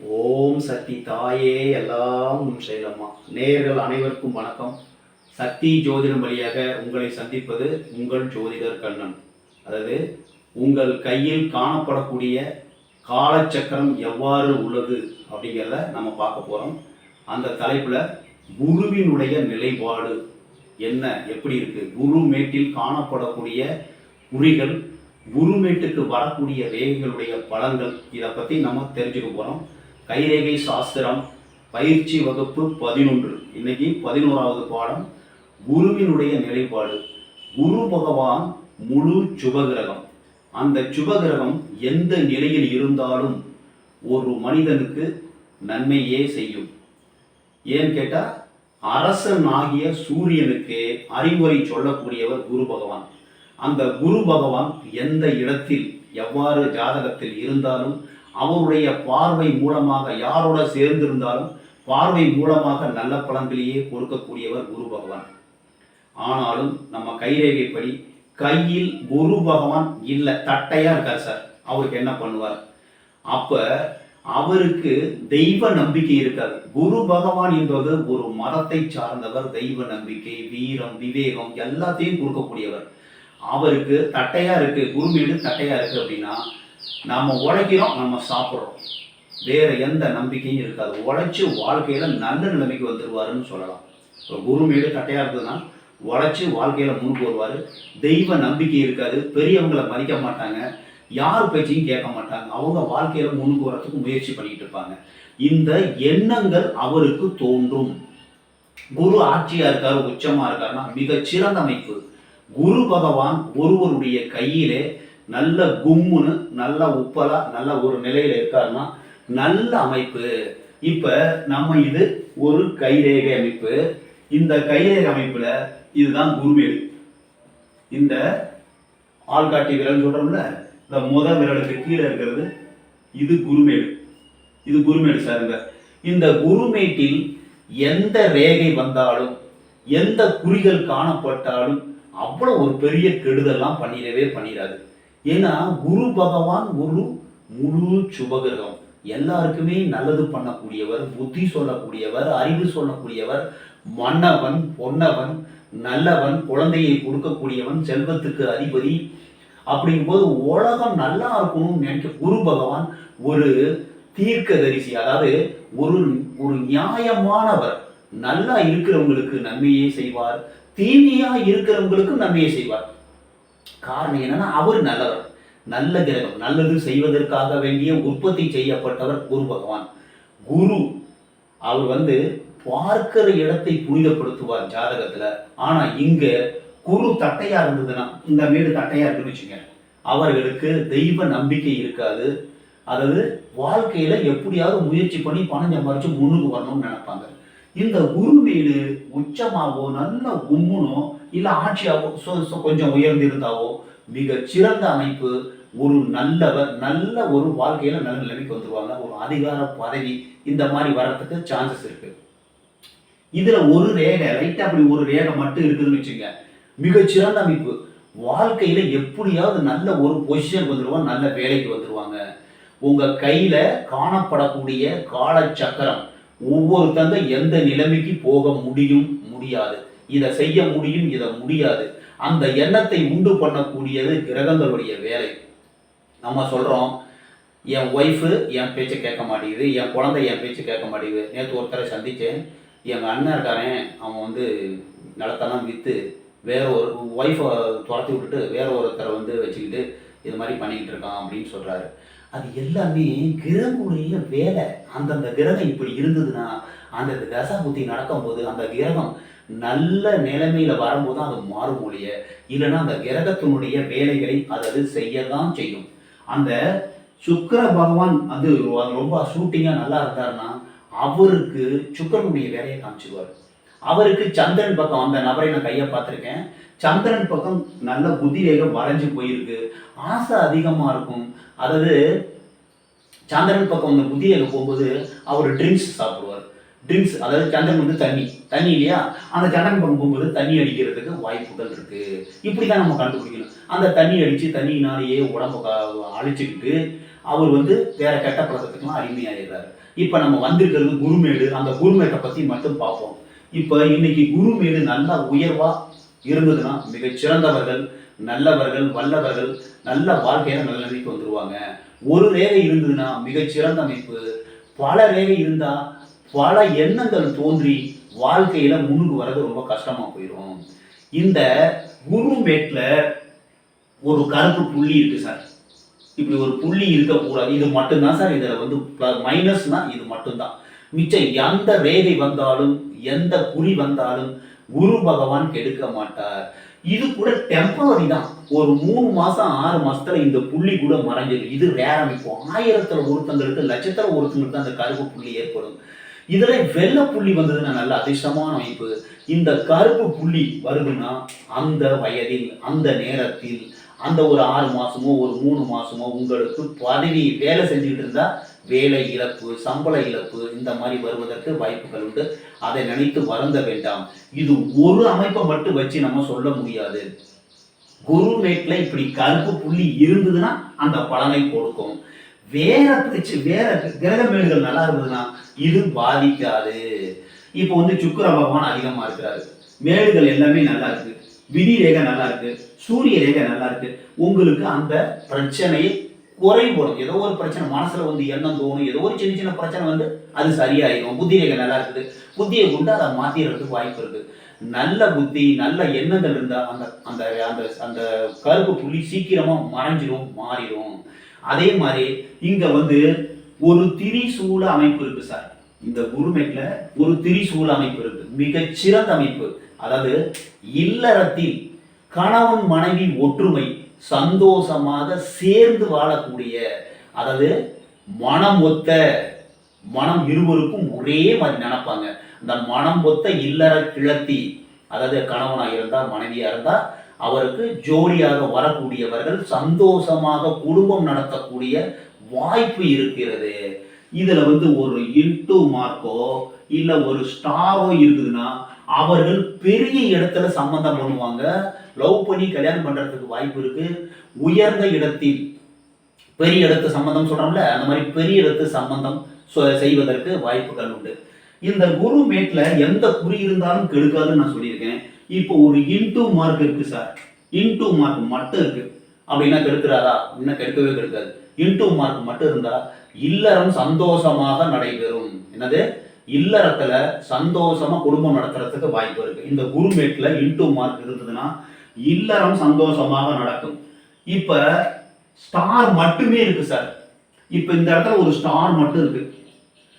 ஓம் சக்தி தாயே எல்லாம் உன் செயலம்மா. நேயர்கள் அனைவருக்கும் வணக்கம். சக்தி ஜோதிடம் வழியாக உங்களை சந்திப்பது உங்கள் ஜோதிடர் கண்ணன். அதாவது உங்கள் கையில் காணப்படக்கூடிய காலச்சக்கரம் எவ்வாறு உள்ளது அப்படிங்கிறத நம்ம பார்க்க போகிறோம் அந்த தலைப்பில் குருவினுடைய நிலைப்பாடு என்ன எப்படி இருக்குது குரு மேட்டில் காணப்படக்கூடிய குறிகள் குருமேட்டுக்கு வரக்கூடிய ரேகைகளுடைய பலன்கள் இதை பற்றி நம்ம தெரிஞ்சுக்க போகிறோம் கைரேகை சாஸ்திரம் பயிற்சி வகுப்பு பதினொன்று. இன்னைக்கு பதினோராவது பாடம் குருவினுடைய நிலைப்பாடு. குரு பகவான் முழு சுபகிரகம். அந்த சுபகிரகம் எந்த நிலையில் இருந்தாலும் ஒரு மனிதனுக்கு நன்மையே செய்யும். ஏன்னு கேட்டால் அரசன் ஆகிய சூரியனுக்கு அறிவுரை சொல்லக்கூடியவர் குரு பகவான். அந்த குரு பகவான் எந்த இடத்தில் எவ்வாறு ஜாதகத்தில் இருந்தாலும் அவருடைய பார்வை மூலமாக யாரோட சேர்ந்திருந்தாலும் பார்வை மூலமாக நல்ல பலன்களையே கொடுக்கக்கூடியவர் குரு பகவான். ஆனாலும் நம்ம கைரேகைப்படி கையில் குரு பகவான் இல்லை தட்டையா இருக்கார் சார். அவருக்கு என்ன பண்ணுவார்? அப்ப அவருக்கு தெய்வ நம்பிக்கை இருக்காது. குரு பகவான் என்பது ஒரு மதத்தை சார்ந்தவர் தெய்வ நம்பிக்கை வீரம் விவேகம் எல்லாத்தையும் கொடுக்கக்கூடியவர். அவருக்கு தட்டையா இருக்கு குருமீடு தட்டையா இருக்கு அப்படின்னா நாம் உழைக்கிறோம் நம்ம சாப்பிட்றோம். வேற எந்த நம்பிக்கையும் இருக்காது. உழைச்சி வாழ்க்கையில நல்ல நிலைமைக்கு வந்துடுவாருன்னு சொல்லலாம். இப்போ குருமீடு கட்டையாக இருந்ததுன்னா உழைச்சி வாழ்க்கையில முன்னுக்கு வருவார். தெய்வ நம்பிக்கை இருக்காது. பெரியவங்களை மதிக்க மாட்டாங்க. யார் பேச்சையும் கேட்க மாட்டாங்க. அவங்க வாழ்க்கையில முன்னுக்கு வரத்துக்கு முயற்சி பண்ணிட்டு இருப்பாங்க. இந்த எண்ணங்கள் அவருக்கு தோன்றும். குரு ஆட்சியாக இருக்காரு உச்சமா இருக்காருன்னா மிகச்சிறந்த அமைப்பு. குரு பகவான் ஒருவருடைய கையிலே நல்ல கும்முன்னு நல்ல உப்பலா நல்ல ஒரு நிலையில இருக்காருன்னா நல்ல அமைப்பு. இப்ப நம்ம இது ஒரு கைரேகை அமைப்பு. இந்த கைரேகை அமைப்புல இதுதான் குருமேடு. இந்த ஆள்காட்டி விரல் சொல்றோம்ல இந்த முத விரலுக்கு கீழே இருக்கிறது இது குருமேடு. இது குருமேடு சாருங்க இந்த குருமேட்டில் எந்த ரேகை வந்தாலும் எந்த குறிகள் காணப்பட்டாலும் அவ்வளோ ஒரு பெரிய கெடுதல்லாம் பண்ணிடவே பண்ணிடாது. ஏன்னா குரு பகவான் ஒரு முழு சுபகிரகம். எல்லாருக்குமே நல்லது பண்ணக்கூடியவர் புத்தி சொல்லக்கூடியவர் அறிவு சொல்லக்கூடியவர் மன்னவன் பொன்னவன் நல்லவன் குழந்தையை கொடுக்கக்கூடியவன் செல்வத்துக்கு அதிபதி. அப்படிங்கும்போது உலகம் நல்லா இருக்கணும்னு நினைக்க குரு பகவான் ஒரு தீர்க்கதரிசி அதாவது ஒரு ஒரு நியாயமானவர். நல்லா இருக்கிறவங்களுக்கு நன்மையே செய்வார் தீமையா இருக்கிறவங்களுக்கு நன்மையை செய்வார். காரணம் என்னன்னா அவர் நல்லவர். நல்ல கிரகம் நல்லது செய்வதற்காக வேண்டிய உற்பத்தி செய்யப்பட்டவர் குரு பகவான். குரு அவர் வந்து பார்க்கிற இடத்தை புனிதப்படுத்துவார் ஜாதகத்துல. ஆனா இங்க குரு தட்டையா இருந்ததுன்னா இந்த வீடு தட்டையா இருக்குன்னு வச்சுங்க அவர்களுக்கு தெய்வ நம்பிக்கை இருக்காது. அதாவது வாழ்க்கையில எப்படியாவது முயற்சி பண்ணி பணம் சம்பாரிச்சு முன்னுக்கு வரணும்னு நினைப்பாங்க. இந்த குரு வீடு உச்சமாகவோ நல்ல கும்முனோ இல்ல ஆட்சியாவோ சொ- கொஞ்சம் உயர்ந்திருந்தாவோ மிக சிறந்த அமைப்பு ஒரு நல்லவர் நல்ல ஒரு வாழ்க்கையில நல்ல நிலைமைக்கு வந்துருவாங்க ஒரு அதிகார பதவி இந்த மாதிரி வர்றதுக்கு சான்சஸ் இருக்கு. இதுல ஒரு ரேகை ரைட் அப்படி ஒரு ரேகை மட்டும் இருக்குதுன்னு வச்சுங்க மிகச்சிறந்த அமைப்பு. வாழ்க்கையில எப்படியாவது நல்ல ஒரு பொசிஷன் வந்துருவாங்க நல்ல வேலைக்கு வந்துருவாங்க. உங்க கையில காணப்படக்கூடிய கால சக்கரம் ஒவ்வொருத்தங்க எந்த நிலைமைக்கு போக முடியும் முடியாது. இதை செய்ய முடியும் இதை முடியாது. அந்த எண்ணத்தை உண்டு பண்ணக்கூடியது கிரகங்களுடைய வேலை. நம்ம சொல்கிறோம் என் ஒய்ஃபு என் பேச்சை கேட்க மாட்டேங்குது என் குழந்தை என் பேச்சை கேட்க மாட்டேங்குது. நேற்று ஒருத்தரை சந்தித்தேன் எங்கள் அண்ணன் இருக்காரன் அவன் வந்து நிலத்தெல்லாம் விற்று வேற ஒரு ஒய்ஃபை துரத்தி விட்டுட்டு வேற ஒருத்தரை வந்து வச்சுக்கிட்டு இது மாதிரி பண்ணிக்கிட்டு இருக்கான் அப்படின்னு சொல்கிறாரு அது எல்லாமே கிரகங்களுடைய வேலை. அந்தந்த கிரகம் இப்படி இருந்ததுன்னா அந்த தசா புத்தி நடக்கும்போது அந்த கிரகம் நல்ல நிலைமையில வரும்போது அது மாறும் ஒழிய இல்லைன்னா அந்த கிரகத்தினுடைய வேலைகளை அது அது செய்யதான் செய்யும். அந்த சுக்கிர பகவான் அது ரொம்ப ஷூட்டிங்காக நல்லா இருந்தாருன்னா அவருக்கு சுக்கரனுடைய வேலையை காமிச்சிருவார். அவருக்கு சந்திரன் பக்கம் அந்த நபரை நான் கையை பார்த்துருக்கேன். சந்திரன் பக்கம் நல்ல புத்திரேகம் வரைஞ்சு போயிருக்கு. ஆசை அதிகமாக இருக்கும். அதாவது சந்திரன் பக்கம் அந்த புத்திரேகம் போகும்போது அவர் ட்ரிங்க்ஸ் சாப்பிடுவார். ட்ரிங்க்ஸ் அதாவது சந்திரன் வந்து தண்ணி. தண்ணி இல்லையா? அந்த சந்திரன் பக்கம் தண்ணி அடிக்கிறதுக்கு வாய்ப்புகள் இருக்கு. இப்படி தான் நம்ம கண்டுபிடிக்கணும். அந்த தண்ணி அடித்து தண்ணியினாலேயே உடம்பு அழிச்சுக்கிட்டு அவர் வந்து வேற கெட்ட பழக்கத்துக்கெல்லாம் அடிமையாயிடுறாரு. இப்போ நம்ம வந்திருக்கிறது குருமேடு. அந்த குருமேட்டை பற்றி மட்டும் பார்ப்போம். இப்போ இன்னைக்கு குருமேடு நல்லா உயர்வா இருந்ததுன்னா மிகச்சிறந்தவர்கள் நல்லவர்கள் வல்லவர்கள் நல்ல வாழ்க்கையான நல்ல நிலைக்கு வந்துருவாங்க. ஒரு ரேகை இருந்ததுன்னா மிகச்சிறந்த அமைப்பு. பல ரேகை இருந்தால் பல எண்ணங்கள் தோன்றி வாழ்க்கையில முன்னுக்கு வர்றது ரொம்ப கஷ்டமா போயிடும் இந்த குருமேட்ல ஒரு கருப்பு புள்ளி இருக்கு சார். இப்படி ஒரு புள்ளி இருக்கக்கூடாது. இது மட்டும்தான் சார். இதில் வந்து மைனஸ்னா இது மட்டும்தான். மிச்சம் எந்த ரேகை வந்தாலும் எந்த குறி வந்தாலும் குரு பகவான் கெடுக்க மாட்டார். இது கூட டெம்பரரி தான். ஒரு மூணு மாசம் ஆறு மாசத்துல இந்த புள்ளி கூட மறைஞ்சிடும் இது வேற அமைப்போம் ஆயிரத்துல ஒருத்தங்களுக்கு லட்சத்துல ஒருத்தங்களுக்கு அந்த கருப்பு புள்ளி ஏற்படும். இதில் வெள்ளை புள்ளி வந்ததுன்னா நல்ல அதிர்ஷ்டமான அமைப்பு இந்த கருப்பு புள்ளி வருதுன்னா அந்த வயதில் அந்த நேரத்தில் அந்த ஒரு ஆறு மாசமோ ஒரு மூணு மாசமோ உங்களுக்கு பதவி வேலை செஞ்சுக்கிட்டு இருந்தா வேலை இழப்பு சம்பள இழப்பு இந்த மாதிரி வருவதற்கு வாய்ப்புகள் உண்டு. அதை நினைத்து வருந்த வேண்டாம். இது ஒரு அமைப்பை மட்டும் வச்சு நம்ம சொல்ல முடியாது. குரு மேட்ல இப்படி கருப்பு புள்ளி இருந்ததுன்னா அந்த பலனை கொடுக்கும். வேற பிரிச்சு வேற கிரக மேடுகள் நல்லா இருந்ததுன்னா இது பாதிக்காது. இப்போ வந்து சுக்கிர பகவான் அதிகமா இருக்கிறாரு. மேடுகள் எல்லாமே நல்லா இருக்கு. விதி ரேகை நல்லா இருக்கு. சூரிய ரேகை நல்லா இருக்கு. உங்களுக்கு அந்த பிரச்சனையை குறைபடும். ஏதோ ஒரு பிரச்சனை மனசுல வந்து எண்ணம் தோணும். ஏதோ ஒரு சின்ன சின்ன பிரச்சனை வந்து அது சரியாயிடும். புத்தி ரேகை நல்லா இருக்குது. புத்தியை கொண்டு அதை மாத்திரத்துக்கு வாய்ப்பு இருக்கு. நல்ல புத்தி நல்ல எண்ணங்கள் இருந்தா அந்த அந்த அந்த அந்த கருப்பு புள்ளி சீக்கிரமா மறைஞ்சிரும் மாறிடும் அதே மாதிரி இங்க வந்து ஒரு திரிசூல அமைப்பு இருக்கு சார். இந்த குருமெட்ல ஒரு திரிசூல அமைப்பு இருக்கு. மிகச்சிறந்த அமைப்பு. அதாவது இல்லறத்தில் கணவன் மனைவி ஒற்றுமை சந்தோஷமாக சேர்ந்து வாழக்கூடிய அதாவது மனம் ஒத்த மனம் இருவருக்கும் ஒரே மாதிரி நினைப்பாங்க. இந்த மனம் ஒத்த இல்லற கிழத்தி அதாவது கணவனாக இருந்தா மனைவியா இருந்தா அவருக்கு ஜோடியாக வரக்கூடியவர்கள் சந்தோஷமாக குடும்பம் நடத்தக்கூடிய வாய்ப்பு இருக்கிறது. இதில் வந்து ஒரு இன்டூ மார்க்கோ இல்லை ஒரு ஸ்டாரோ இருக்குதுன்னா அவர்கள் பெரிய இடத்துல சம்பந்தம் பண்ணுவாங்க. லவ் பண்ணி கல்யாணம் பண்ணுறதுக்கு வாய்ப்பு இருக்கு. உயர்ந்த இடத்தில் பெரிய இடத்து சம்பந்தம் சொல்கிறோம்ல அந்த மாதிரி பெரிய இடத்து சம்பந்தம் செய்வதற்கு வாய்ப்புகள் உண்டு. இந்த குரு மேட்ல எந்த குறி இருந்தாலும் கெடுக்காதுன்னு நான் சொல்லியிருக்கேன். இப்போ ஒரு இன்டூ மார்க் இருக்கு சார். இன்டூ மார்க் மட்டும் இருக்கு. அப்படின்னா கெடுக்கிறாரா? இன்னும் கெடுக்கவே கெடுக்காது. இன்டூ மார்க் மட்டும் இருந்தா இல்லறம் சந்தோஷமாக நடைபெறும். என்னது? இல்லறத்துல சந்தோஷமா குடும்பம் நடத்துறதுக்கு வாய்ப்பு இருக்கு. இந்த குருமேட்ல இன்டூ மார்க் இருந்ததுன்னா இல்லறம் சந்தோஷமாக நடக்கும். இப்ப ஸ்டார் மட்டுமே இருக்கு சார் இப்ப இந்த இடத்துல ஒரு ஸ்டார் மட்டும் இருக்கு.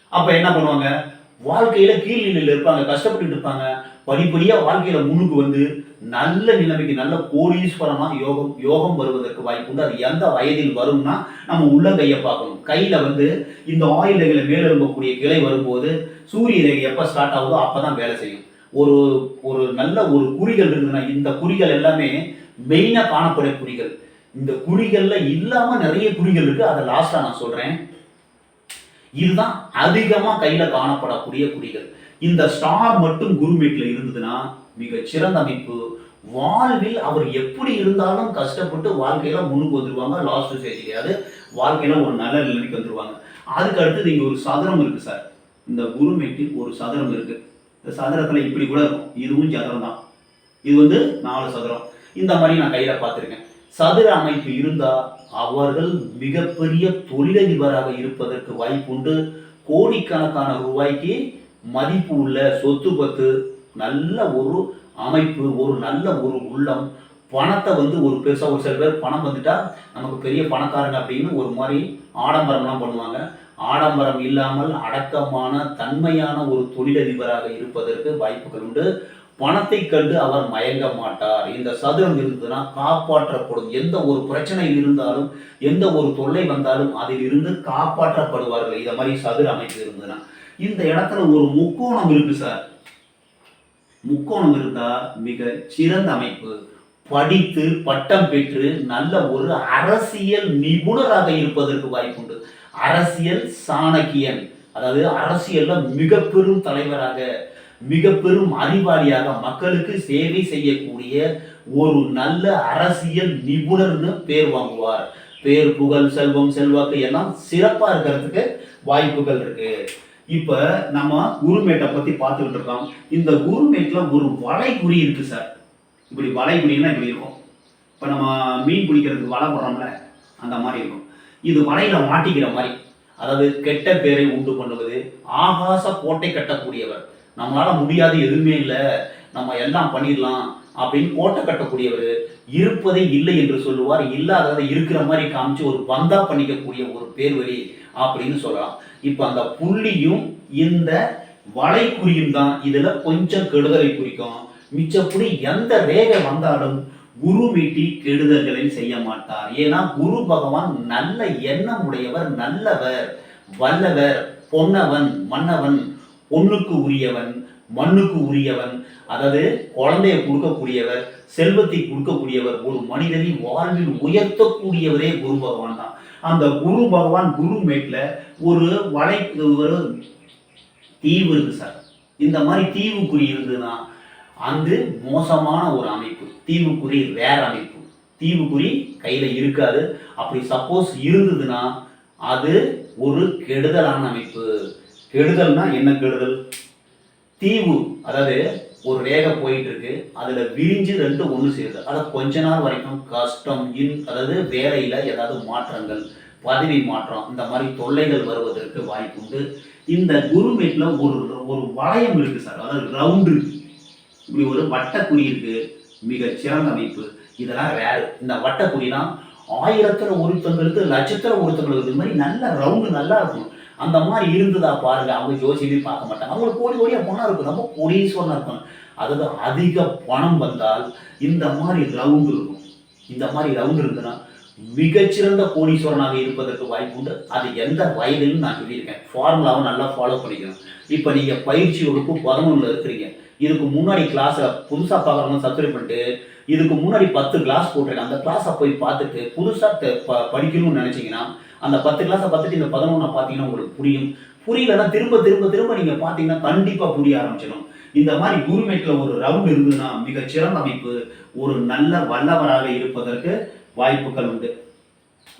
அப்ப என்ன பண்ணுவாங்க? வாழ்க்கையில கீழ்நிலையில் இருப்பாங்க கஷ்டப்பட்டு இருப்பாங்க. படிப்படியா வாழ்க்கையில முன்னுக்கு வந்து நல்ல நிலைமைக்கு நல்ல கோடீஸ்வரமா யோகம் யோகம் வருவதற்கு வாய்ப்பு உண்டு. அது எந்த வயதில் வரும்னா நம்ம உள்ளங்கையை பார்க்கணும். கையில வந்து இந்த ஆயில் ரேகையில மேலெழும்பக்கூடிய கிளை வரும்போது சூரிய ரேகை எப்போ ஸ்டார்ட் ஆகுதோ அப்பதான் வேலை செய்யும். ஒரு ஒரு நல்ல ஒரு குறிகள் இருக்குதுன்னா இந்த குறிகள் எல்லாமே மெயினா காணக்கூடிய குறிகள். இந்த குறிகள்ல இல்லாம நிறைய குறிகள் இருக்கு. அதை லாஸ்ட்டாக நான் சொல்றேன். இதுதான் அதிகமா கையில காணப்படக்கூடிய குறிகள். இந்த ஸ்டார் மட்டும் குருமேட்ல இருந்ததுன்னா மிகச்சிறந்த அமைப்பு. வாழ்வில் அவர் எப்படி இருந்தாலும் கஷ்டப்பட்டு வாழ்க்கையில முன்னுக்கு வந்துருவாங்க லாஸ்ட் ஸ்டேஜ்லயாவது வாழ்க்கையில ஒரு நல்ல நிலைமைக்கு வந்துருவாங்க. அதுக்கு அடுத்தது இங்க ஒரு சதுரம் இருக்கு சார். இந்த குருமேட்டில் ஒரு சதுரம் இருக்கு. இந்த சதுரத்துல இப்படி கூட இருக்கும். இதுவும் சதுரம் தான். இது வந்து நாலு சதுரம். இந்த மாதிரி நான் கையில பார்த்திருக்கேன். சதுர அமைப்பு இருந்தா அவர்கள் மிகப்பெரிய தொழிலதிபராக இருப்பதற்கு வாய்ப்புண்டு. கோடிக்கணக்கான ரூபாய்க்கு மதிப்பு உள்ள சொத்து பத்து நல்ல ஒரு அமைப்பு ஒரு நல்ல ஒரு உள்ளம். பணத்தை வந்து ஒரு பெருசாக ஒரு சில பேர் பணம் வந்துட்டா நமக்கு பெரிய பணக்காரங்க அப்படின்னு ஒரு மாதிரி ஆடம்பரம்லாம் பண்ணுவாங்க. ஆடம்பரம் இல்லாமல் அடக்கமான தன்மையான ஒரு தொழிலதிபராக இருப்பதற்கு வாய்ப்புகள் உண்டு. பணத்தை கண்டு அவர் மயங்க மாட்டார். இந்த சதுரம் இருந்ததுன்னா காப்பாற்றப்படும். எந்த ஒரு பிரச்சனை இருந்தாலும் எந்த ஒரு தொல்லை வந்தாலும் அதில் இருந்து காப்பாற்றப்படுவார்கள். இதை மாதிரி சதுர அமைப்பு இருந்ததுன்னா. இந்த இடத்துல ஒரு முக்கோணம் இருக்கு சார். முக்கோணம் இருந்தா மிக சிறந்த அமைப்பு. படித்து பட்டம் பெற்று நல்ல ஒரு அரசியல் நிபுணராக இருப்பதற்கு வாய்ப்புண்டு. அரசியல் சாணக்கியன் அதாவது அரசியல்ல மிக பெரும் தலைவராக மிக பெரும் அறிவாளியாக மக்களுக்கு சேவை செய்யக்கூடிய ஒரு நல்ல அரசியல் நிபுணர்னு பேர் வாங்குவார். பேர் புகழ் செல்வம் செல்வாக்கு எல்லாம் சிறப்பா இருக்கிறதுக்கு வாய்ப்புகள் இருக்கு. இப்ப நம்ம குருமேட்டை பத்தி பார்த்துக்கிட்டு இருக்கோம். இந்த குருமேட்ல ஒரு வளைகுறி இருக்கு சார். இப்படி வளைகுறின்னா இப்படி இருக்கும். இப்ப நம்ம மீன் பிடிக்கிறதுக்கு வலை போடுறோம்ல அந்த மாதிரி இருக்கும். இது வலையில மாட்டிக்கிற மாதிரி அதாவது கெட்ட பேரை உண்டு பண்ணுவது ஆகாச கோட்டை கட்டக்கூடியவர். நம்மளால முடியாது எதுவுமே இல்லை. நம்ம எல்லாம் பண்ணிடலாம் அப்படின்னு கோட்டை கட்டக்கூடியவர். இருப்பதை இல்லை என்று சொல்லுவார். இல்லாததை இருக்கிற மாதிரி காமிச்சு ஒரு பந்தா பண்ணிக்கக்கூடிய ஒரு பேர் வழி அப்படின்னு சொல்லலாம் இப்போ அந்த புள்ளியும் இந்த வளைக்குறியும் தான் இதுல கொஞ்சம் கெடுதலை குறிக்கும். மிச்சப்படி எந்த ரேகை வந்தாலும் குரு மீட்டி கெடுதல்களை செய்ய மாட்டார். ஏன்னா குரு பகவான் நல்ல எண்ணம் உடையவர் நல்லவர் வல்லவர் பொன்னவன் மன்னவன் பொண்ணுக்கு உரியவன் மண்ணுக்கு உரியவன் அதாவது குழந்தைய கொடுக்கக்கூடியவர் செல்வத்தை கொடுக்கக்கூடியவர் ஒரு மனிதனின் வாழ்வில் உயர்த்தக்கூடியவரே குரு பகவான் தான். அந்த குரு பகவான் குரு மேட்ல ஒரு வலை ஒரு தீவு இருக்கு சார். இந்த மாதிரி தீவுக்குறி இருந்ததுன்னா அது மோசமான ஒரு அமைப்பு. தீவுக்குறி வேற அமைப்பு. தீவுக்குறி கையில இருக்காது. அப்படி சப்போஸ் இருந்ததுன்னா அது ஒரு கெடுதலான அமைப்பு. கெடுதல்னா என்ன கெடுதல்? தீவு. அதாவது ஒரு ரேகை போயிட்டு இருக்கு அதுல விரிஞ்சு ரெண்டு ஒன்று சேருது. அதை கொஞ்ச நாள் வரைக்கும் கஷ்டம் இன் அதாவது வேலையில ஏதாவது மாற்றங்கள் பதவி மாற்றம் இந்த மாதிரி தொல்லைகள் வருவதற்கு வாய்ப்பு உண்டு. இந்த குருமேட்ல ஒரு ஒரு வளையம் இருக்கு சார். அதாவது ரவுண்டு இப்படி ஒரு வட்டக்குறி இருக்கு. மிக சிறந்த அமைப்பு. இதெல்லாம் வேறு இந்த வட்டக்குறினா ஆயிரத்துல ஒருத்தங்களுக்கு லட்சத்துல ஒருத்தங்களுக்கு இது மாதிரி நல்ல ரவுண்டு நல்லா இருக்கும். அந்த மாதிரி இருந்ததா பாருங்க. அவங்க ஜோசியமே பார்க்க மாட்டாங்க. அவங்களுக்கு கோடி கோடியா பணம் இருக்கும். ரொம்ப கோடீஸ்வரனா இருக்கணும் அதாவது அதிக பணம் வந்தால் இந்த மாதிரி ரவுண்டு இருக்கும். இந்த மாதிரி ரவுண்டு இருந்ததுன்னா மிகச்சிறந்த கோடீஸ்வரனாக இருப்பதற்கு வாய்ப்பு உண்டு. அது எந்த வயதிலும் நான் சொல்லியிருக்கேன். ஃபார்முலாவை நல்லா ஃபாலோ பண்ணிக்கணும். இப்போ நீங்கள் பயிற்சி வகுப்பு பதினொன்றில் இருக்கிறீங்க. இதுக்கு முன்னாடி கிளாஸில் புதுசாக பார்க்குறவங்க சப்ஸ்கிரைப் பண்ணிட்டு இதுக்கு முன்னாடி பத்து கிளாஸ் போட்டிருக்கேன் அந்த கிளாஸை போய் பார்த்துட்டு புதுசாக ப படிக்கணும்னு நினச்சிங்கன்னா அந்த பத்து கிளாஸை பார்த்துட்டு இந்த பதினொன்றை பார்த்தீங்கன்னா உங்களுக்கு புரியும். புரியலன்னா திரும்ப திரும்ப திரும்ப நீங்கள் பார்த்தீங்கன்னா கண்டிப்பாக புரிய ஆரம்பிச்சிடும் இந்த மாதிரி குருமேட்டில் ஒரு ரவுண்ட் இருந்ததுன்னா மிகச் சிறந்த அமைப்பு ஒரு நல்ல வல்லவராக இருப்பதற்கு வாய்ப்புகள் உண்டு.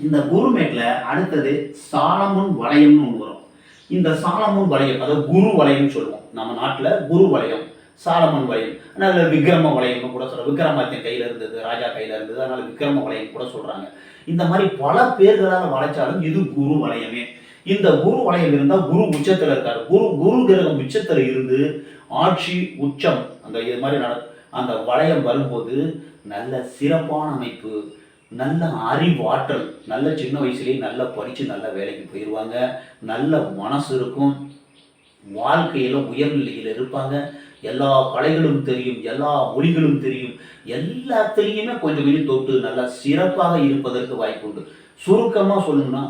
இந்த குருமேட்ல அடுத்தது சாலமுன் வளையம்னு ஒன்று வரும். இந்த சாலமுன் வளையம் அதாவது குரு வளையம்னு சொல்லுவோம். நம்ம நாட்டில் குரு வளையம் சாலமன் வளையம். அதனால விக்ரம வளையம்னு கூட சொல்றோம் விக்ரமாத்தியன் கையில இருந்தது ராஜா கையில இருந்தது அதனால விக்ரம வளையம் கூட சொல்றாங்க. இந்த மாதிரி பல பேர்களால் வளைச்சாலும் இது குரு வளையமே. இந்த குரு வளையம் இருந்தால் குரு உச்சத்தில் இருக்காரு. குரு குரு கிரகம் உச்சத்தில் இருந்து ஆட்சி உச்சம் அந்த இது மாதிரி நட அந்த வளையம் வரும்போது நல்ல சிறப்பான அமைப்பு நல்ல அறிவாற்றல் நல்ல சின்ன வயசுலேயே நல்லா படித்து நல்ல வேலைக்கு போயிடுவாங்க நல்ல மனசு இருக்கும் வாழ்க்கையில் உயர்நிலையில் இருப்பாங்க எல்லா கலைகளும் தெரியும் எல்லா மொழிகளும் தெரியும் எல்லாத்துலேயுமே கொஞ்சம் கொஞ்சம் தொட்டு நல்லா சிறப்பாக இருப்பதற்கு வாய்ப்பு உண்டு சுருக்கமாக சொல்லணும்னா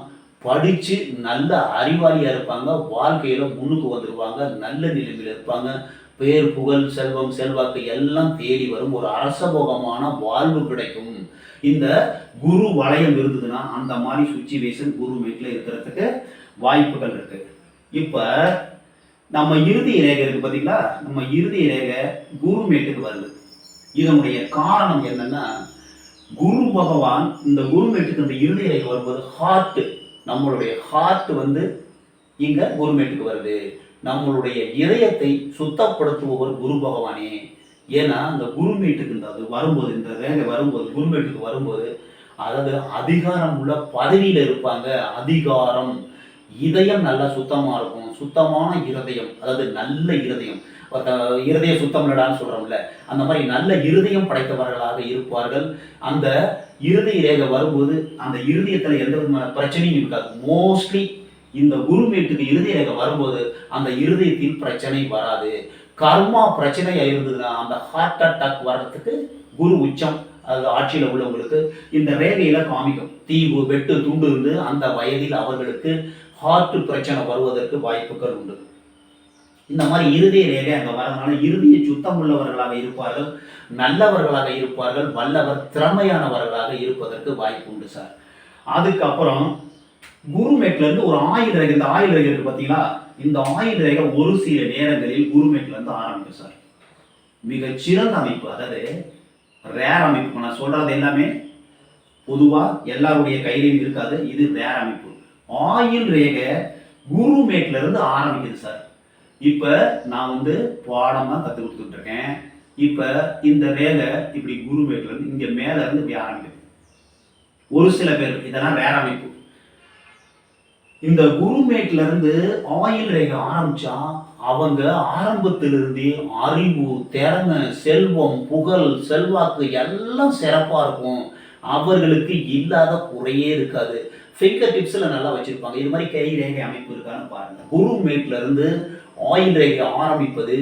படித்து நல்ல அறிவாளியாக இருப்பாங்க வாழ்க்கையில் முன்னுக்கு வந்துடுவாங்க நல்ல நிலைமையில் இருப்பாங்க. பேர் புகழ் செல்வம் செல்வாக்கு எல்லாம் தேடி வரும். ஒரு அரசபோகமான வாழ்வு கிடைக்கும். இந்த குரு வளையம் இருந்ததுன்னா அந்த மாதிரி சுச்சுவேஷன் குரு வீட்டில் இருக்கிறதுக்கு வாய்ப்புகள் இருக்கு. இப்போ நம்ம இறுதி ரேகை இருக்கு பார்த்தீங்களா நம்ம இறுதி ரேகை குரு மேட்டுக்கு வருது. இதனுடைய காரணம் என்னன்னா குரு பகவான் இந்த குரு மேட்டுக்கு இந்த இறுதி ரேகை வரும்போது ஹார்ட்டு நம்மளுடைய ஹார்ட் வந்து இங்கே குருமேட்டுக்கு வருது. நம்மளுடைய இதயத்தை சுத்தப்படுத்துபவர் குரு பகவானே. ஏன்னா அந்த குருமேட்டுக்கு இந்த அது வரும்போது இந்த ரேங்க வரும்போது குருமேட்டுக்கு வரும்போது அதாவது அதிகாரம் உள்ள பதவியில் இருப்பாங்க. அதிகாரம். இதயம் நல்லா சுத்தமாக இருக்கும். சுத்தமான இருதயம் அதாவது நல்ல இருதயம் இருதய சுத்தம் இல்லடான்னு சொல்கிறோம்ல அந்த மாதிரி நல்ல இருதயம் படைத்தவர்களாக இருப்பார்கள். அந்த இறுதி ரேகை வரும்போது அந்த இருதயத்தில் எந்த விதமான பிரச்சனையும் இருக்காது. மோஸ்ட்லி இந்த குருமேட்டுக்கு இருதய ரேகை வரும்போது அந்த இருதயத்தில் பிரச்சனை வராது. கர்மா பிரச்சனையாக இருந்ததுன்னா அந்த ஹார்ட் அட்டாக் வர்றதுக்கு குரு உச்சம் அது ஆட்சியில் உள்ளவங்களுக்கு இந்த ரேகையில காமிக்கும். தீவு வெட்டு துண்டு இருந்து அந்த வயதில் அவர்களுக்கு ஹார்ட் பிரச்சனை வருவதற்கு வாய்ப்புகள் உண்டு. இந்த மாதிரி இறுதிய ரேகை அங்கே வரதுனால இறுதியை சுத்தம் உள்ளவர்களாக இருப்பார்கள் நல்லவர்களாக இருப்பார்கள் வல்லவர் திறமையானவர்களாக இருப்பதற்கு வாய்ப்பு உண்டு சார். அதுக்கப்புறம் குருமேட்லேருந்து ஒரு ஆயுள் ரேகை இந்த ஆயுள் ரேகை இருக்கு பார்த்தீங்களா? இந்த ஆயுள் ரேகை ஒரு சில நேரங்களில் குருமேட்லேருந்து ஆரம்பிக்கும் சார். மிகச்சிறந்த அமைப்பு அதாவது ரேர் அமைப்பு. நான் சொல்கிறது எல்லாமே பொதுவாக எல்லாருடைய கையிலையும் இருக்காது இது ரேர் அமைப்பு. ஆயில் ரேகை குருமேட்லேருந்து ஆரம்பிக்குது சார். இப்போ நான் வந்து பாடமாக கற்றுக் கொடுத்துட்டு இருக்கேன் இப்போ இந்த வேலை இப்படி குரு வேட்டிலேருந்து இங்கே மேலே இருந்து இப்படி ஆரம்பிக்குது. ஒரு சில பேர் இதெல்லாம் வேற அமைப்பு. இந்த குருமேட்ல இருந்து ஆயில் ரேகை ஆரம்பிச்சா அவங்க ஆரம்பத்திலிருந்தே அறிவு திறமை செல்வம் புகழ் செல்வாக்கு எல்லாம் சிறப்பாக இருக்கும். அவர்களுக்கு இல்லாத குறையே இருக்காது. ஃபிங்கர் டிப்ஸில் நல்லா வச்சிருப்பாங்க. இது மாதிரி கை ரேகை அமைப்பு இருக்கான்னு பாருங்க. குருமேட்ல இருந்து ஆயில் ரேகை ஆரம்பிப்பது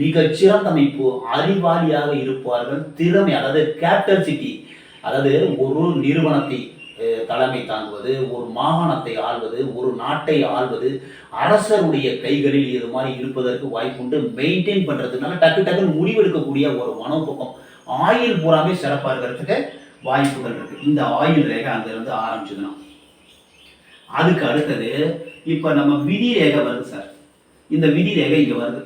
மிக சிறந்தமைப்பு அறிவாளியாக இருப்பார்கள். திறமை அதாவது கேபிட்டல் சிட்டி அதாவது ஒரு நிறுவனத்தை தலைமை தாங்குவது ஒரு மாகாணத்தை ஆள்வது ஒரு நாட்டை ஆள்வது அரசருடைய கைகளில் இது மாதிரி இருப்பதற்கு வாய்ப்புண்டு. மெயின்டைன் பண்ணுறதுனால டக்கு டக்குன்னு முடிவெடுக்கக்கூடிய ஒரு மனோபக்கம் ஆயில் பூராமே சிறப்பாக இருக்கிறதுக்கு வாய்ப்புகள் இருக்குது இந்த ஆயில் ரேகை அங்கேருந்து ஆரம்பிச்சதுன்னா அதுக்கு அடுத்தது இப்போ நம்ம விதி ரேகை வருது சார். இந்த விதி ரேகை இங்கே வருது.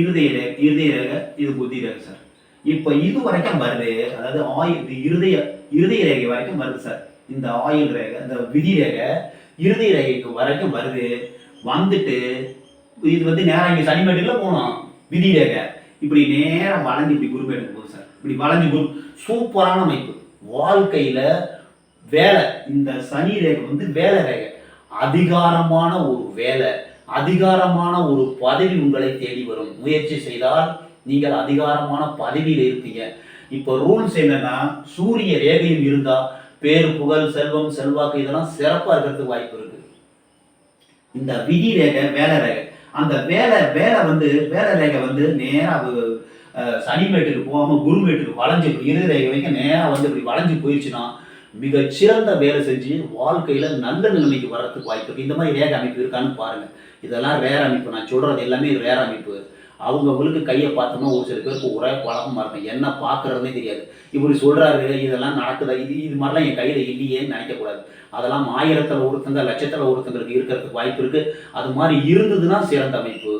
இருதய ரேகை இருதய ரேகை இது புத்தி ரேகை சார். இப்போ இது வரைக்கும் வருது அதாவது ஆயில் இருதய இருதய ரேகை வரைக்கும் வருது சார். இந்த ஆயில் ரேகை இந்த விதி ரேகை இருதய ரேகைக்கு வரைக்கும் வருது. வந்துட்டு இது வந்து நேரம் இங்கே சனிமேட்டுக்குள்ள போனோம் விதி ரேகை. இப்படி நேரம் வளைஞ்சு இப்படி குருமேட்டுக்கு போகுது சார். இப்படி வளைஞ்சு குரு சூப்பரான அமைப்பு. வாழ்க்கையில் வேலை இந்த சனி ரேகை வந்து வேலை ரேகை. அதிகாரமான ஒரு வேலை. அதிகாரமான ஒரு பதவி உங்களை தேடி வரும். முயற்சி செய்தால் நீங்கள் அதிகாரமான பதவியில் இருப்பீங்க. இப்போ ரூல்ஸ் என்னன்னா சூரிய ரேகையும் இருந்தா பேர் புகழ் செல்வம் செல்வாக்கு இதெல்லாம் சிறப்பா இருக்கிறதுக்கு வாய்ப்பு இருக்கு. இந்த விதி ரேகை வேலை ரேகை. அந்த வேலை வேலை வந்து வேலை ரேகை வந்து நேரா சனி மேட்டுக்கு சனிமேட்டுக்கு போகாம குருமேட்டுக்கு வளைஞ்சு இறுதி ரேகை வைக்க நேரா வந்து இப்படி வளைஞ்சு போயிடுச்சுன்னா மிகச்சிறந்த வேலை செஞ்சு வாழ்க்கையில நல்ல நிலைமைக்கு வர்றதுக்கு வாய்ப்பு இருக்கு. இந்த மாதிரி ரேகை அமைப்பு இருக்கான்னு பாருங்க. இதெல்லாம் வேற அமைப்பு நான் சொல்கிறது எல்லாமே வேற அமைப்பு அவங்கவுங்களுக்கு கையை பார்த்தோம்னா ஒரு சில பேருக்கு ஒரே குழப்பமாக இருக்கும். என்ன பார்க்குறதுனே தெரியாது. இப்படி சொல்கிறாரு இதெல்லாம் நடக்குதா? இது இது மாதிரிலாம் என் கையில் இல்லையேன்னு நினைக்கக்கூடாது அதெல்லாம் ஆயிரத்தில் ஒருத்தங்க லட்சத்தில் ஒருத்தங்களுக்கு இருக்கிறதுக்கு வாய்ப்பு இருக்குது அது மாதிரி இருந்ததுன்னா சிறந்த அமைப்பு.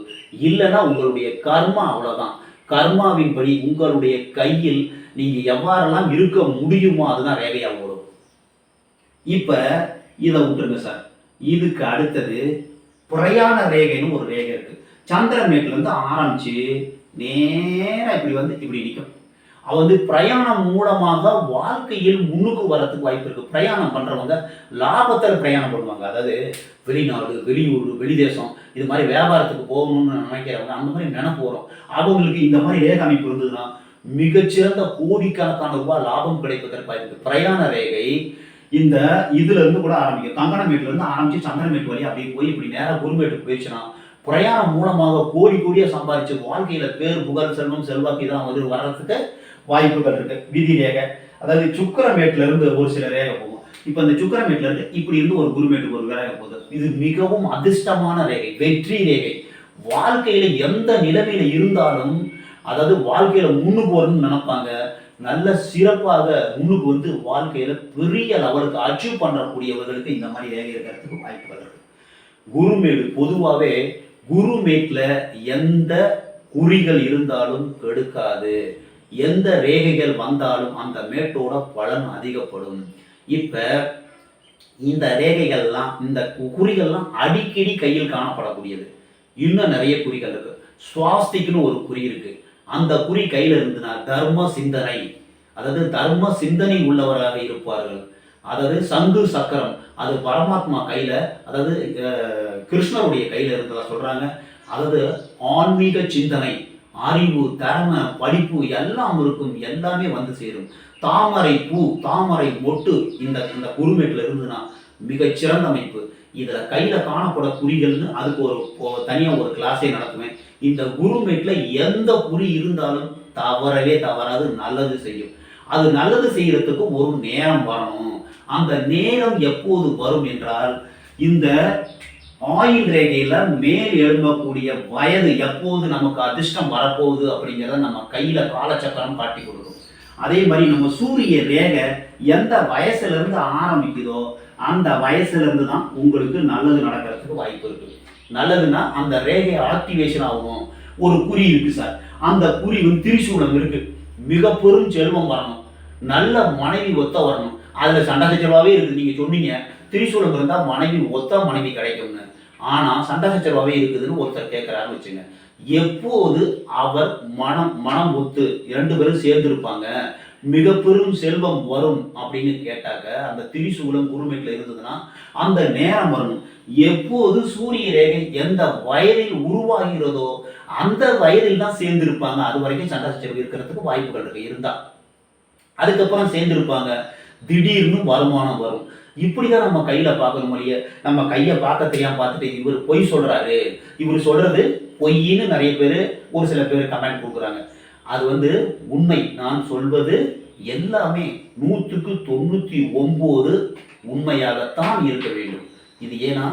இல்லைன்னா உங்களுடைய கர்மா அவ்வளவுதான். கர்மாவின்படி உங்களுடைய கையில் நீங்கள் எவ்வாறெல்லாம் இருக்க முடியுமோ அதுதான் ரேகையாக வரும் இப்போ இதை விட்டுருங்க சார். இதுக்கு அடுத்தது பிரயாண ரேகைன்னு ஒரு ரேகை இருக்குது சந்திரமேட்லேருந்து ஆரம்பித்து ஆரம்பிச்சு இப்படி வந்து இப்படி நிற்கும் அவ வந்து பிரயாணம் மூலமாக வாழ்க்கையில் முன்னுக்கு வரத்துக்கு வாய்ப்பு இருக்குது பிரயாணம் பண்ணுறவங்க லாபத்தில் பிரயாணம் பண்ணுவாங்க. அதாவது வெளிநாடு வெளியூர் வெளிதேசம் இது மாதிரி வியாபாரத்துக்கு போகணும்னு நினைக்கிறவங்க அந்த மாதிரி நினைப்பு வரும். அவங்களுக்கு இந்த மாதிரி ரேகை அமைப்பு இருந்ததுன்னா மிகச்சிறந்த கோடிக்கணக்கான ரூபாய் லாபம் கிடைப்பதற்கு வாய்ப்பு பிரயாண ரேகை இந்த இதுல இருந்து கூட ஆரம்பிக்கும். கங்கணமேட்ல இருந்து ஆரம்பிச்சு சந்திரமேட்டு வழி அப்படியே போய் இப்படி நேரம் குருமேட்டுக்கு போயிடுச்சுன்னா பிரயாணம் மூலமாக கோடி கோடியா சம்பாதிச்சு வாழ்க்கையில பேர் புகழ் செல்வம் செல்வாக்கு இதெல்லாம் வந்து வர்றதுக்கு வாய்ப்புகள் இருக்கு. விதி ரேகை. அதாவது சுக்கரமேட்ல இருந்து ஒரு சில ரேகை போகும். இப்போ இந்த சுக்கரமேட்ல இருந்து இப்படி இருந்து ஒரு குருமேட்டுக்கு ஒரு ரேகை போகுது. இது மிகவும் அதிர்ஷ்டமான ரேகை வெற்றி ரேகை. வாழ்க்கையில எந்த நிலைமையில இருந்தாலும் அதாவது வாழ்க்கையில முன்னுக்கு போறதுன்னு நினைப்பாங்க. நல்ல சிறப்பாக முன்னுக்கு வந்து வாழ்க்கையில பெரிய லெவலுக்கு அச்சீவ் பண்ணக்கூடியவர்களுக்கு இந்த மாதிரி ரேகை இருக்கிறதுக்கு வாய்ப்புகள் இருக்கு. குருமேடு பொதுவாகவே குருமேட்ல எந்த குறிகள் இருந்தாலும் கெடுக்காது. எந்த ரேகைகள் வந்தாலும் அந்த மேட்டோட பலன் அதிகப்படும். இப்ப இந்த ரேகைகள்லாம் இந்த குறிகள்லாம் அடிக்கடி கையில் காணப்படக்கூடியது. இன்னும் நிறைய குறிகள் இருக்கு. சுவாஸ்திக்குன்னு ஒரு குறி இருக்கு. அந்த குறி கையில் இருந்துன்னா தர்ம சிந்தனை. அதாவது தர்ம சிந்தனை உள்ளவராக இருப்பார்கள். அதாவது சங்கு சக்கரம் அது பரமாத்மா கையில அதாவது கிருஷ்ணருடைய கையில இருந்ததா சொல்றாங்க. அதாவது ஆன்மீக சிந்தனை அறிவு தரம படிப்பு எல்லாம் இருக்கும் எல்லாமே வந்து சேரும். தாமரை பூ தாமரை மொட்டு இந்த இந்த குருமேட்டில் இருந்ததுன்னா மிகச்சிறந்த அமைப்பு. இதில் கையில் காணப்பட குறிகள்னு அதுக்கு ஒரு தனியாக ஒரு கிளாஸே நடத்துவேன். இந்த குருமேட்ல எந்த குறி இருந்தாலும் தவறவே தவறாது நல்லது செய்யும். அது நல்லது செய்யறதுக்கு ஒரு நேரம் வரணும். அந்த நேரம் எப்போது வரும் என்றால் இந்த ஆயுள் ரேகையில மேல் எழும்பக்கூடிய வயது எப்போது நமக்கு அதிர்ஷ்டம் வரப்போகுது அப்படிங்கிறத நம்ம கையில காலச்சக்கரம் காட்டி கொடுக்கும். அதே மாதிரி நம்ம சூரிய ரேகை எந்த வயசுல இருந்து ஆரம்பிக்குதோ அந்த வயசுல இருந்து தான் உங்களுக்கு நல்லது நடக்கிறதுக்கு வாய்ப்பு இருக்குது. நல்லதுன்னா அந்த ரேகை ஆக்டிவேஷன் ஆகும். ஒரு குறி இருக்கு சார். அந்த குறி வந்து திரிசூலம் இருக்கு. மிக பெரும் செல்வம் வரணும். நல்ல மனைவி ஒத்த வரணும். அதுல சண்டை செல்வாவே இருக்குது. நீங்க சொன்னீங்க. திரிசூலம் இருந்தா மனைவி ஒத்த மனைவி கிடைக்கும்னு. ஆனா சண்டை செல்வாவே இருக்குதுன்னு ஒருத்தர் கேட்கிறாருன்னு வச்சுங்க. எப்போது அவர் மனம் மனம் ஒத்து இரண்டு பேரும் சேர்ந்திருப்பாங்க. மிக பெரும் செல்வம் வரும் அப்படின்னு கேட்டாக்க அந்த திரிசூலம் குருமேட்டில் இருந்ததுன்னா அந்த நேரம் வரணும். எப்போது சூரிய ரேகை எந்த வயதில் உருவாகிறதோ அந்த வயதில் தான் சேர்ந்திருப்பாங்க. அது வரைக்கும் சண்டை சச்சரவு இருக்கிறதுக்கு வாய்ப்புகள் இருக்கு. இருந்தா அதுக்கப்புறம் சேர்ந்திருப்பாங்க. திடீர்னு வருமானம் வரும். இப்படிதான் நம்ம கையில பார்க்கணும் மொழிய. நம்ம கையை பார்க்க தெரியாம பார்த்துட்டு இவர் பொய் சொல்றாரு. இவர் சொல்றது பொய்ன்னு நிறைய பேர் ஒரு சில பேர் கமெண்ட் கொடுக்குறாங்க. அது வந்து உண்மை. நான் சொல்வது எல்லாமே நூற்றுக்கு தொண்ணூற்றி ஒம்பது உண்மையாகத்தான் இருக்க வேண்டும். இது ஏன்னா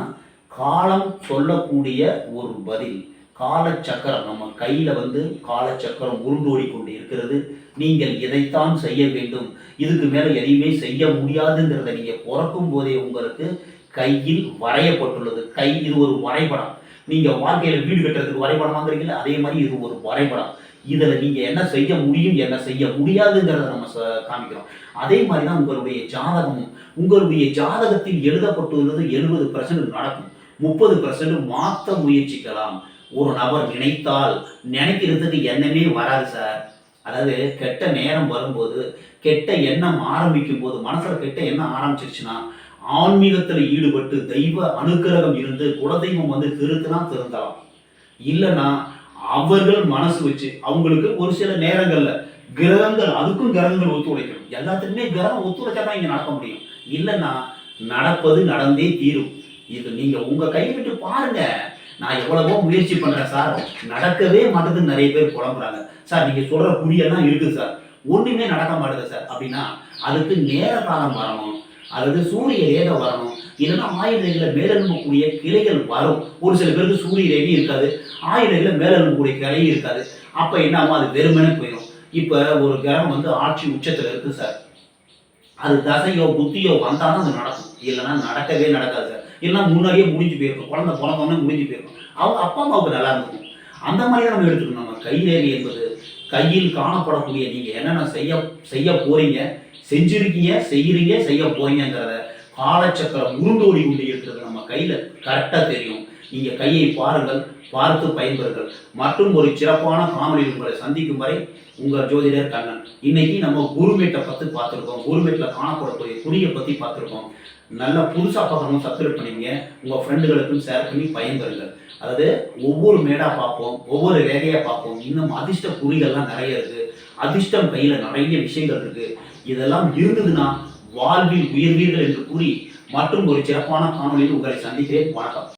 காலம் சொல்லக்கூடிய ஒரு பதில். காலச்சக்கரம் நம்ம கையில் வந்து காலச்சக்கரம் உருண்டோடி கொண்டு இருக்கிறது. நீங்கள் இதைத்தான் செய்ய வேண்டும். இதுக்கு மேலே எதையுமே செய்ய முடியாதுங்கிறத நீங்கள் பிறக்கும் போதே உங்களுக்கு கையில் வரையப்பட்டுள்ளது. கை இது ஒரு வரைபடம். நீங்கள் வாழ்க்கையில் வீடு கட்டுறதுக்கு வரைபடம் வாங்குறீங்களா அதே மாதிரி இது ஒரு வரைபடம். இதில் நீங்கள் என்ன செய்ய முடியும் என்ன செய்ய முடியாதுங்கிறத நம்ம ச- காமிக்கிறோம். அதே மாதிரி தான் உங்களுடைய ஜாதகமும். உங்களுடைய ஜாதகத்தில் எழுதப்பட்டுள்ளது எழுபது பர்சன்ட் நடக்கும். முப்பது பர்சன்ட் மாற்ற முயற்சிக்கலாம். ஒரு நபர் நினைத்தால் நினைக்கிறதுக்கு எண்ணமே வராது சார். அதாவது கெட்ட நேரம் வரும்போது கெட்ட எண்ணம் ஆரம்பிக்கும் போது மனசில் கெட்ட எண்ணம் ஆரம்பிச்சிருச்சுன்னா ஆன்மீகத்தில் ஈடுபட்டு தெய்வ அனுக்கிரகம் இருந்து குலதெய்வம் வந்து திருத்தினா திருந்தலாம். இல்லைன்னா அவர்கள் மனசு வச்சு அவங்களுக்கு ஒரு சில நேரங்கள்ல கிரகங்கள் அதுக்கும் கிரகங்கள் ஒத்துழைக்கணும். எல்லாத்துக்குமே கிரகம் ஒத்துழைச்சா தான் இங்க நடக்க முடியும். இல்லைன்னா நடப்பது நடந்தே தீரும். இது நீங்க உங்க கை விட்டு பாருங்க. நான் எவ்வளவோ முயற்சி பண்றேன் சார். நடக்கவே மாட்டேதுன்னு நிறைய பேர் புலம்புறாங்க. சார் நீங்க சொல்ற குறியெல்லாம் இருக்குது சார். ஒண்ணுமே நடக்க மாட்டேது சார். அப்படின்னா அதுக்கு நேர காலம் வரணும். அல்லது சூரிய ரேகை வரணும். இல்லைன்னா ஆயுர்வேதியில மேலெழும்பக்கூடிய கிளைகள் வரும். ஒரு சில பேருக்கு சூரிய ரேகை இருக்காது. ஆயுர்வேதியில மேலெழும்பக்கூடிய கிளை இருக்காது. அப்போ என்ன அது வெறுமனே போயிடும். இப்போ ஒரு கிரகம் வந்து ஆட்சி உச்சத்தில் இருக்கு சார். அது தசையோ புத்தியோ வந்தாலும் அது நடக்கும். இல்லைன்னா நடக்கவே நடக்காது சார். இல்லைன்னா முன்னாடியே முடிஞ்சு போயிருக்கும். குழந்தை பிறந்தோன்னே முடிஞ்சு போயிருக்கும். அவங்க அப்பா அம்மாவுக்கு நல்லா இருக்கும். அந்த மாதிரி தான் நம்ம எடுத்துக்கணும். நம்ம கைரேகை என்பது கையில் காணப்படக்கூடிய நீங்க என்னென்ன செய்ய செய்ய போறீங்க செஞ்சிருக்கீங்க செய்யறீங்க செய்ய போறீங்கிறத காலச்சக்கரம் உருண்டோடி கொண்டு இருக்கிறது நம்ம கையில கரெக்டா தெரியும். நீங்க கையை பாருங்கள் பார்த்து பயன்பெறுங்கள். மற்றும் ஒரு சிறப்பான காணொலியில் உங்களை சந்திக்கும் வரை உங்கள் ஜோதிடர் கண்ணன். இன்னைக்கு நம்ம குருமேட்டை பத்தி பார்த்துருக்கோம். குருமேட்டில் காணப்படக்கூடிய துணியை பத்தி பார்த்துருக்கோம். நல்லா புதுசாக பார்க்கணும் சப்ஸ்கிரைப் பண்ணிங்க. உங்கள் ஃப்ரெண்டுகளுக்கும் ஷேர் பண்ணி பயன்பெறுங்கள் அதாவது ஒவ்வொரு மேடாக பார்ப்போம் ஒவ்வொரு வேலையாக பார்ப்போம். இன்னும் அதிர்ஷ்ட குறிகள்லாம் நிறைய இருக்குது அதிர்ஷ்டம் கையில் நிறைய விஷயங்கள் இருக்குது இதெல்லாம் இருந்ததுன்னா வாழ்வில் உயர்வீர்கள் என்று கூறி மற்றும் ஒரு சிறப்பான காணொலியில் உங்களை சந்திக்கிறேன். வணக்கம்.